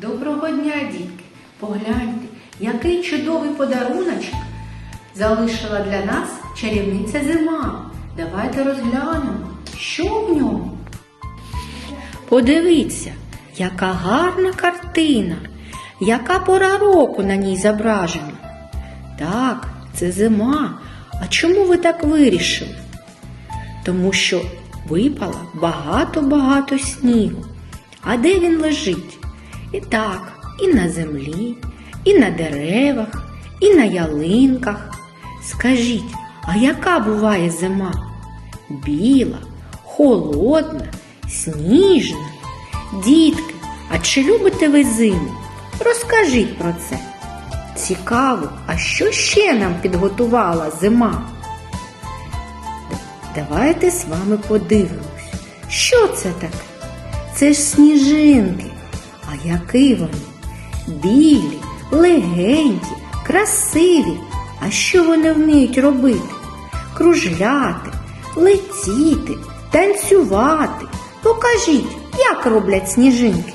Доброго дня, дітки! Погляньте, який чудовий подаруночок залишила для нас чарівниця зима. Давайте розглянемо, що в ньому. Подивіться, яка гарна картина, яка пора року на ній зображена. Так, це зима. А чому ви так вирішили? Тому що випало багато-багато снігу. А де він лежить? І так, і на землі, і на деревах, і на ялинках. Скажіть, а яка буває зима? Біла, холодна, сніжна. Дітки, а чи любите ви зиму? Розкажіть про це. Цікаво, а що ще нам підготувала зима? Давайте з вами подивимось, що це таке? Це ж сніжинки. А які вони? Білі, легенькі, красиві. А що вони вміють робити? Кружляти, летіти, танцювати. Покажіть, як роблять сніжинки.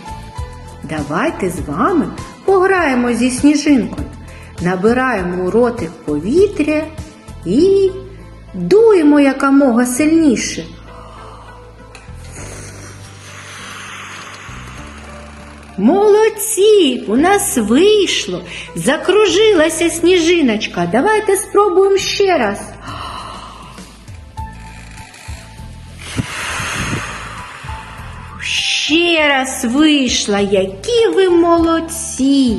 Давайте з вами пограємо зі сніжинкою. Набираємо у ротик повітря і дуємо якомога сильніше. Молодці! У нас вийшло! Закружилася сніжиночка. Давайте спробуємо ще раз. Ще раз вийшла, які ви молодці!